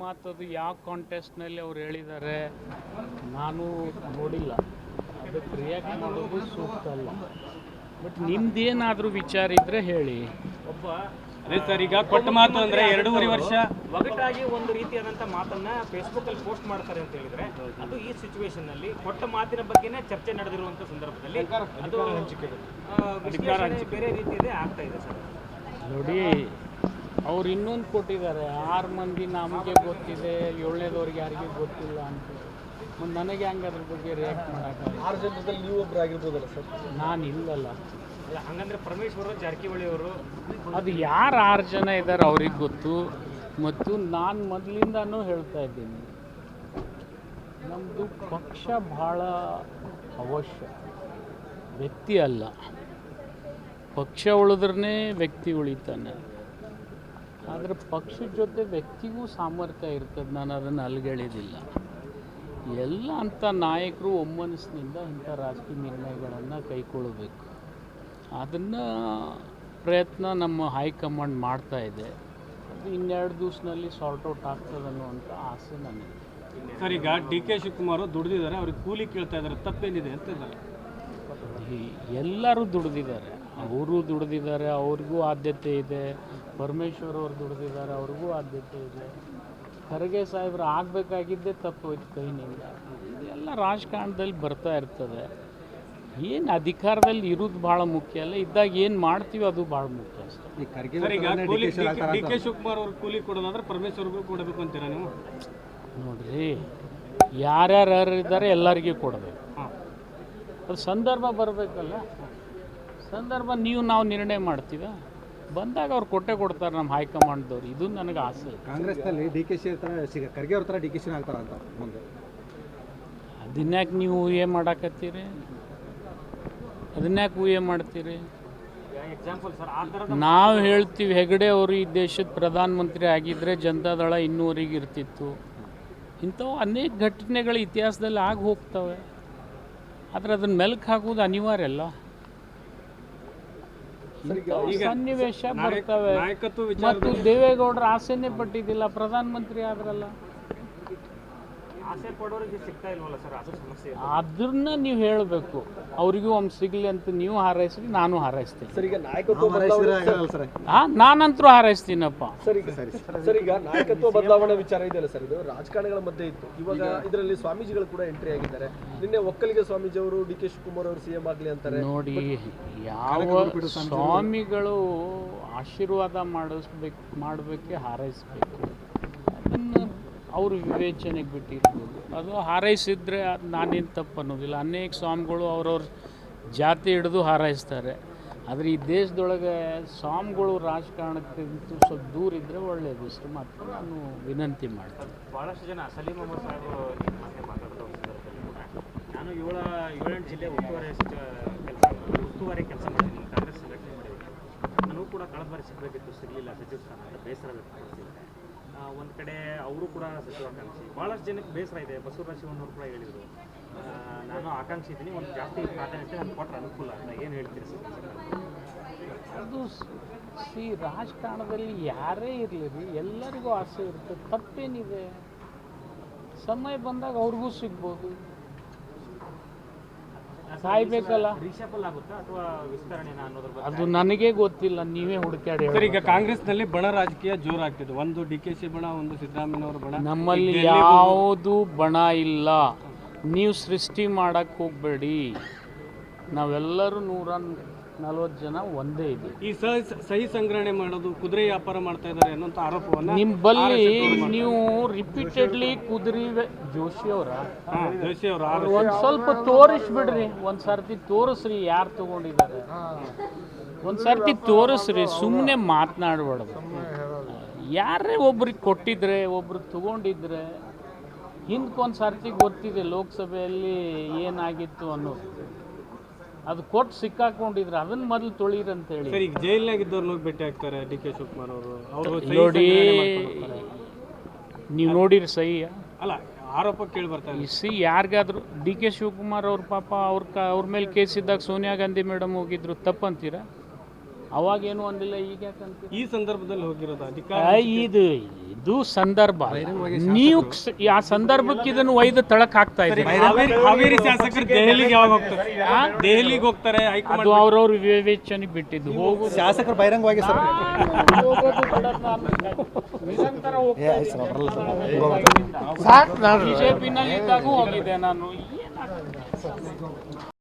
ಮಾತು ಅದು ಯಾವ ಕಾಂಟೆಸ್ಟ್ನಲ್ಲಿ ಅವ್ರು ಹೇಳಿದ್ದಾರೆ ನಾನು ನೋಡಿಲ್ಲ. ಅದಕ್ಕೆ ರಿಯಾಕ್ಟ್ ಮಾಡೋದು ಸೂಕ್ತ ಅಲ್ಲ. ಬಟ್ ನಿಮ್ದೇನಾದರೂ ವಿಚಾರ ಇದ್ದರೆ ಹೇಳಿ. ಒಬ್ಬ ಅದೇ ಸರ್ ಈಗ ಕೊಟ್ಟ ಮಾತು ಅಂದ್ರೆ ಎರಡೂವರೆ ವರ್ಷ. ಒಗಟಾಗಿ ಒಂದು ರೀತಿಯಾದಂತ ಮಾತನ್ನ ಫೇಸ್ಬುಕ್ಕಲ್ಲಿ ಪೋಸ್ಟ್ ಮಾಡ್ತಾರೆ ಅಂತ ಹೇಳಿದ್ರೆ ಅದು ಈ ಸಿಚುವೇಶನ್ನಲ್ಲಿ ಕೊಟ್ಟ ಮಾತಿನ ಬಗ್ಗೆನೇ ಚರ್ಚೆ ನಡೆದಿರುವಂತ ಸಂದರ್ಭದಲ್ಲಿ ಅದು ಬೇರೆ ರೀತಿಯಲ್ಲಿ ಆಗ್ತಾ ಇದೆ ಸರ್. ನೋಡಿ ಅವ್ರು ಇನ್ನೊಂದು ಕೊಟ್ಟಿದ್ದಾರೆ. ಆರು ಮಂದಿ ನಮಗೆ ಗೊತ್ತಿದೆ ಏಳನೇದವ್ರಿಗೆ ಯಾರಿಗೆ ಗೊತ್ತಿಲ್ಲ ಅಂತ. ಮತ್ತು ನನಗೆ ಹಂಗೆ ಅದ್ರ ಬಗ್ಗೆ ರಿಯಾಕ್ಟ್ ಮಾಡೋಕ್ಕಾಗಲ್ಲ ಆರು ಜನದಲ್ಲಿ ನೀವು ಒಬ್ರು ಆಗಿರ್ಬೋದಲ್ಲ ಸರ್? ನಾನು ಇಲ್ಲಲ್ಲ. ಅಲ್ಲ, ಹಂಗಂದ್ರೆ ಪರಮೇಶ್ವರ ಜಾರಕಿಹೊಳಿ ಅವರು. ಅದು ಯಾರು ಆರು ಜನ ಇದ್ದಾರೆ ಅವ್ರಿಗೆ ಗೊತ್ತು. ಮತ್ತು ನಾನು ಮೊದಲಿಂದನೂ ಹೇಳ್ತಾ ಇದ್ದೀನಿ. ನಮ್ಮದು ಪಕ್ಷ ಭಾಳ ಅವಶ್ಯ. ವ್ಯಕ್ತಿ ಅಲ್ಲ. ಪಕ್ಷ ಉಳಿದ್ರೇ ವ್ಯಕ್ತಿ ಉಳಿತಾನೆ. ಆದರೆ ಪಕ್ಷದ ಜೊತೆ ವ್ಯಕ್ತಿಗೂ ಸಾಮರ್ಥ್ಯ ಇರ್ತದೆ ನಾನು ಅದನ್ನು ಅಲ್ಗೆಳೆದಿಲ್ಲ. ಎಲ್ಲ ಅಂಥ ನಾಯಕರು ಒಮ್ಮನಸ್ಸಿನಿಂದ ಇಂಥ ರಾಜಕೀಯ ನಿರ್ಣಯಗಳನ್ನು ಕೈಗೊಳ್ಳಬೇಕು. ಅದನ್ನು ಪ್ರಯತ್ನ ನಮ್ಮ ಹೈಕಮಾಂಡ್ ಮಾಡ್ತಾ ಇದೆ. ಅದು ಇನ್ನೆರಡು ದಿವಸದಲ್ಲಿ ಸಾರ್ಟ್ ಔಟ್ ಆಗ್ತದೆ ಅನ್ನುವಂಥ ಆಸೆ ನನಗೆ. ಸರ್ ಈಗ ಡಿ ಕೆ ಶಿವಕುಮಾರ್ ದುಡಿದಿದ್ದಾರೆ ಅವ್ರಿಗೆ ಕೂಲಿ ಕೇಳ್ತಾ ಇದ್ದಾರೆ ತಪ್ಪೇನಿದೆ ಅಂತ ಎಲ್ಲರೂ ದುಡ್ದಿದ್ದಾರೆ. ಅವರು ದುಡ್ದಿದ್ದಾರೆ ಅವ್ರಿಗೂ ಆದ್ಯತೆ ಇದೆ. ಪರಮೇಶ್ವರ್ ಅವ್ರು ದುಡ್ದಿದ್ದಾರೆ ಅವ್ರಿಗೂ ಆದ್ಯತೆ ಇದೆ. ಖರ್ಗೆ ಸಾಹೇಬ್ರು ಆಗಬೇಕಾಗಿದ್ದೇ ತಪ್ಪೋಯ್ತು ಕೈನಿಂದ. ಇದೆಲ್ಲ ರಾಜಕಾರಣದಲ್ಲಿ ಬರ್ತಾ ಇರ್ತದೆ. ಏನು ಅಧಿಕಾರದಲ್ಲಿ ಇರೋದು ಭಾಳ ಮುಖ್ಯ ಅಲ್ಲ? ಇದ್ದಾಗ ಏನು ಮಾಡ್ತೀವಿ ಅದು ಭಾಳ ಮುಖ್ಯ ಅಷ್ಟೇ. ಸರ್ ಈಗ ಕೂಲಿ ಡಿ ಕೆ ಶಿವಕುಮಾರ್ ಅವ್ರಿಗೆ ಕೂಲಿ ಕೊಡೋದಂದ್ರೆ ಪರಮೇಶ್ವರ್ಗೂ ಕೊಡಬೇಕು ಅಂತೀರಾ ನೀವು? ನೋಡ್ರಿ ಯಾರ್ಯಾರು ಇದ್ದಾರೆ ಎಲ್ಲರಿಗೂ ಕೊಡಬೇಕು. ಹಾಂ. ಅದು ಸಂದರ್ಭ ಬರಬೇಕಲ್ಲ? ಸಂದರ್ಭ ನೀವು ನಾವು ನಿರ್ಣಯ ಮಾಡ್ತೀವ ಬಂದಾಗ ಅವ್ರು ಕೊಟ್ಟೆ ಕೊಡ್ತಾರೆ ನಮ್ಮ ಹೈಕಮಾಂಡ್ದವ್ರು. ಇದು ನನಗೆ ಆಸೆ. ಕಾಂಗ್ರೆಸ್ ಕಾಂಗ್ರೆಸ್ನಲ್ಲಿ ಡಿ ಕೆ ಶಿ ಸಿಗ ಖರ್ಗೆ ಅವ್ರ ಥರ ಡಿ ಕೆ ಶಿ ಆಗ್ತಾರೆ ಅಂತ ಮುಂದೆ. ಅದನ್ಯಾಕೆ ನೀವು ಊಹೆ ಮಾಡಾಕತ್ತೀರಿ? ಅದನ್ಯಾಕೆ ಊಹೆ ಮಾಡ್ತೀರಿ? ನಾವು ಹೇಳ್ತೀವಿ ಹೆಗಡೆ ಅವರು ಈ ದೇಶದ ಪ್ರಧಾನಮಂತ್ರಿ ಆಗಿದ್ದರೆ ಜನತಾದಳ ಇನ್ನೂವರೆಗೆ ಇರ್ತಿತ್ತು. ಇಂಥವು ಅನೇಕ ಘಟನೆಗಳು ಇತಿಹಾಸದಲ್ಲಿ ಆಗಿ ಹೋಗ್ತವೆ. ಆದರೆ ಅದನ್ನು ಮೆಲ್ಕು ಹಾಕುವುದು ಅನಿವಾರ್ಯ ಅಲ್ಲ ಸನ್ನಿವೇಶ ಬರ್ತವೆ. ಮತ್ತು ದೇವೇಗೌಡರ ಆಸೆನೇ ಪಟ್ಟಿದ್ದಿಲ್ಲ ಪ್ರಧಾನಮಂತ್ರಿ ಆದ್ರಲ್ಲ ಆಸೆ ಪಡೋರಿಗೆ ಸಿಗ್ತಾ ಇಲ್ವಲ್ಲ ಸರ್ ಅದು ಸಮಸ್ಯೆ ಇದೆ. ಅದನ್ನ ನೀವು ಹೇಳಬೇಕು. ಅವರಿಗೂ ಒಂದು ಸಿಗ್ಲಿ ಅಂತ ನೀವು ಹಾರೈಸ್ರಿ ನಾನು ಹಾರೈಸ್ತೀನಿ. ಸರ್ ಈಗ ನಾಯಕತ್ವ ಬದಲಾವಣೆ ಸರ್. ಆ ನಾನಂತರೂ ಹಾರೈಸ್ತೀನಪ್ಪ. ಸರ್ ಈಗ ಸರ್ ಈಗ ನಾಯಕತ್ವ ಬದಲಾವಣೆ ವಿಚಾರ ಇದೆಯಲ್ಲ ಸರ್ ಇದು ರಾಜಕಾರಣಿಗಳ ಮಧ್ಯೆ ಇತ್ತು. ಇವಾಗ ಇದರಲ್ಲಿ ಸ್ವಾಮೀಜಿಗಳು ಕೂಡ ಎಂಟ್ರಿ ಆಗಿದ್ದಾರೆ. ನಿನ್ನೆ ಒಕ್ಕಲಿಗ ಸ್ವಾಮೀಜಿ ಅವರು ಡಿ ಕೆ ಶಿವಕುಮಾರ್ ಅವರು ಸಿಎಂ ಆಗ್ಲಿ ಅಂತಾರೆ. ನೋಡಿ ಯಾವ ಸ್ವಾಮಿಗಳು ಆಶೀರ್ವಾದ ಮಾಡಿಸ್ಬೇಕು ಮಾಡಬೇಕೆ ಹಾರೈಸ್ಬೇಕು. ಅದನ್ನು ಅವರು ವಿವೇಚನೆಗೆ ಬಿಟ್ಟಿರ್ಬೋದು. ಅದು ಹಾರೈಸಿದ್ರೆ ಅದು ನಾನೇನು ತಪ್ಪು ಅನ್ನೋದಿಲ್ಲ. ಅನೇಕ ಸ್ವಾಮಿಗಳು ಅವ್ರವ್ರ ಜಾತಿ ಹಿಡಿದು ಹಾರೈಸ್ತಾರೆ. ಆದರೆ ಈ ದೇಶದೊಳಗೆ ಸ್ವಾಮಿಗಳು ರಾಜಕಾರಣಕ್ಕಿಂತ ಸ್ವಲ್ಪ ದೂರ ಇದ್ದರೆ ಒಳ್ಳೆಯದು ಸರ್ ಮಾತ್ರ ನಾನು ವಿನಂತಿ ಮಾಡ್ತೀನಿ. ಭಾಳಷ್ಟು ಜನ ಸಲೀಮ್ ಅಹಮದ್ ಕೂಡ ನಾನು ಏಳು, ಏಳೆಂಟು ಜಿಲ್ಲೆ ಉಸ್ತುವಾರಿ ಕೆಲಸ ಉಸ್ತುವಾರಿ ಕೆಲಸ ಮಾಡಿದ್ದೀನಿ ಕಾಂಗ್ರೆಸ್ ಸಂಘಟನೆ ಮಾಡಿದ್ದೀನಿ. ನಾನು ಕೂಡ ಕಳೆದ ಬಾರಿ ಸಿಗಬೇಕಿತ್ತು, ಸಿಗಲಿಲ್ಲ ಸಚಿವ ಸ್ಥಾನ ಬೇಸರ ವ್ಯಕ್ತಪಡಿಸಿದ್ದಾರೆ ಒಂದು ಕಡೆ ಅವರು ಕೂಡ ಸಚಿವಾಕಾಂಕ್ಷಿ ಭಾಳಷ್ಟು ಜನಕ್ಕೆ ಬೇಸರ ಇದೆ. ಬಸವರಾಜ್ ಶಿವಣ್ಣವ್ರು ಕೂಡ ಹೇಳಿದರು. ನಾನು ಆಕಾಂಕ್ಷಿ ಇದ್ದೀನಿ. ಒಂದು ಜಾಸ್ತಿ ಪ್ರಾಧಾನ್ಯತೆ ನಾನು ಕೊಟ್ಟರೆ ಅನುಕೂಲ ಅಂತ ಏನು ಹೇಳ್ತೀರಿ ಸರ್? ಅದು ಸಿ ರಾಜಕಾರಣದಲ್ಲಿ ಯಾರೇ ಇರಲಿ ರೀ, ಎಲ್ಲರಿಗೂ ಆಸೆ ಇರುತ್ತೆ. ತಪ್ಪೇನಿದೆ? ಸಮಯ ಬಂದಾಗ ಅವ್ರಿಗೂ ಸಿಗ್ಬೋದು. ಕಾಯ್ಬೇಕಲ್ಲ. ರೀಶಫಲ್ ಆಗುತ್ತಾ ಅಥವಾ ವಿಸ್ತರಣೆನ ಅನ್ನೋದ್ರ ಬಗ್ಗೆ? ಅದು ನನಗೆ ಗೊತ್ತಿಲ್ಲ ನೀವೇ ಹುಡುಕಾಡಿ ಸರ್ ಈಗ ಕಾಂಗ್ರೆಸ್ನಲ್ಲಿ ಬಣ ರಾಜಕೀಯ ಜೋರಾಗ್ತಿದೆ. ಒಂದು ಡಿ ಕೆ ಸಿ ಬಣ ಒಂದು ಸಿದ್ದರಾಮಯ್ಯನವರ ಬಣ. ನಮ್ಮಲ್ಲಿ ಯಾವುದು ಬಣ ಇಲ್ಲ. ನೀವು ಸೃಷ್ಟಿ ಮಾಡಕ್ಕೆ ಹೋಗಬೇಡಿ. ನಾವೆಲ್ಲರೂ ನೂರ ನಲ್ವತ್ತು ಜನ ಒಂದೇ ಇದೆ. ಈ ಸಹಿ ಸಹಿ ಸಂಗ್ರಹಣೆ ಮಾಡೋದು ಕುದುರೆ ವ್ಯಾಪಾರ ಮಾಡ್ತಾ ಇದ್ದಾರೆ ಅನ್ನೋಂಥ ಆರೋಪವನ್ನ ನಿಮ್ಮಲ್ಲಿ ನೀವು ರಿಪೀಟೆಡ್ಲಿ ಕುದುರೆ ಜೋಶಿ ಅವರ? ಜೋಶಿ ಅವರ ಆರೋಪ ಒಂದ್ ಸ್ವಲ್ಪ ತೋರಿಸ್ಬಿಡ್ರಿ. ಒಂದ್ ಸರ್ತಿ ತೋರಿಸ್ರಿ ಯಾರು ತಗೊಂಡಿದ್ದಾರೆ. ಒಂದ್ ಸರ್ತಿ ತೋರಿಸ್ರಿ ಸುಮ್ಮನೆ ಮಾತನಾಡಬಾರ್ದು ಯಾರೇ ಒಬ್ರಿಗೆ ಕೊಟ್ಟಿದ್ರೆ ಒಬ್ರು ತಗೊಂಡಿದ್ರೆ ಹಿಂದ್ಕೊಂದು ಸರ್ತಿ ಗೊತ್ತಿದೆ ಲೋಕಸಭೆಯಲ್ಲಿ ಏನಾಗಿತ್ತು ಅನ್ನೋದು. ಅದು ಕೊಟ್ಟು ಸಿಕ್ಕಾಕೊಂಡಿದ್ರೆ ಅದನ್ನ ಮೊದಲು ತೊಳೀರಂತ ಹೇಳಿ. ಸರ್ ಈಗ ಭೇಟಿ ಆಗ್ತಾರೆ ಡಿ ಕೆ ಶಿವಕುಮಾರ್ ಅವರು. ಅವರು ಸಹಿ ನೋಡಿ ಸಂಗ್ರಹಣೆ ಮಾಡ್ಕೊಂಡು ಬರ್ತಾರೆ. ನೀವು ನೋಡಿರಿ ಸಹಿಯ ಅಲ್ಲ ಆರೋಪ ಕೇಳಿ ಬರ್ತಾರೆ ಸಿ ಯಾರಿಗಾದ್ರೂ ಡಿ ಕೆ ಶಿವಕುಮಾರ್ ಅವ್ರ ಪಾಪ ಅವ್ರ ಕ ಅವ್ರ ಮೇಲೆ ಕೇಸ್ ಇದ್ದಾಗ ಸೋನಿಯಾ ಗಾಂಧಿ ಮೇಡಮ್ ಹೋಗಿದ್ರು ತಪ್ಪಂತೀರಾ? ಅವಾಗೇನು ಅಂದಿಲ್ಲ ಈಗ ಯಾಕಂತೀರ? ಈ ಸಂದರ್ಭದಲ್ಲಿ ಹೋಗಿರೋದು ಅಧಿಕಾರ ಇದು ಇದು ಸಂದರ್ಭ ನೀವು ಆ ಸಂದರ್ಭಕ್ಕೆ ಇದನ್ನು ಒಯ್ದು ತಳಕ್ ಹಾಕ್ತಾ ದೆಹಲಿಗೆ ಯಾವಾಗ ಹೋಗ್ತಾರೆ? ದೆಹಲಿಗೆ ಹೋಗ್ತಾರೆ ಹೈಕಮಾಂಡ್ ಅದು ಅವ್ರವ್ರ ವಿವೇಚನೆ ಬಿಟ್ಟಿದ್ದು. ಹೋಗು ಶಾಸಕರು ಬಹಿರಂಗವಾಗಿ ಬಿಜೆಪಿನಲ್ಲಿ ಇದ್ದಾಗೂ ಹೋಗಿದ್ದೆ ನಾನು. ಏನಾಗ್ತದೆ?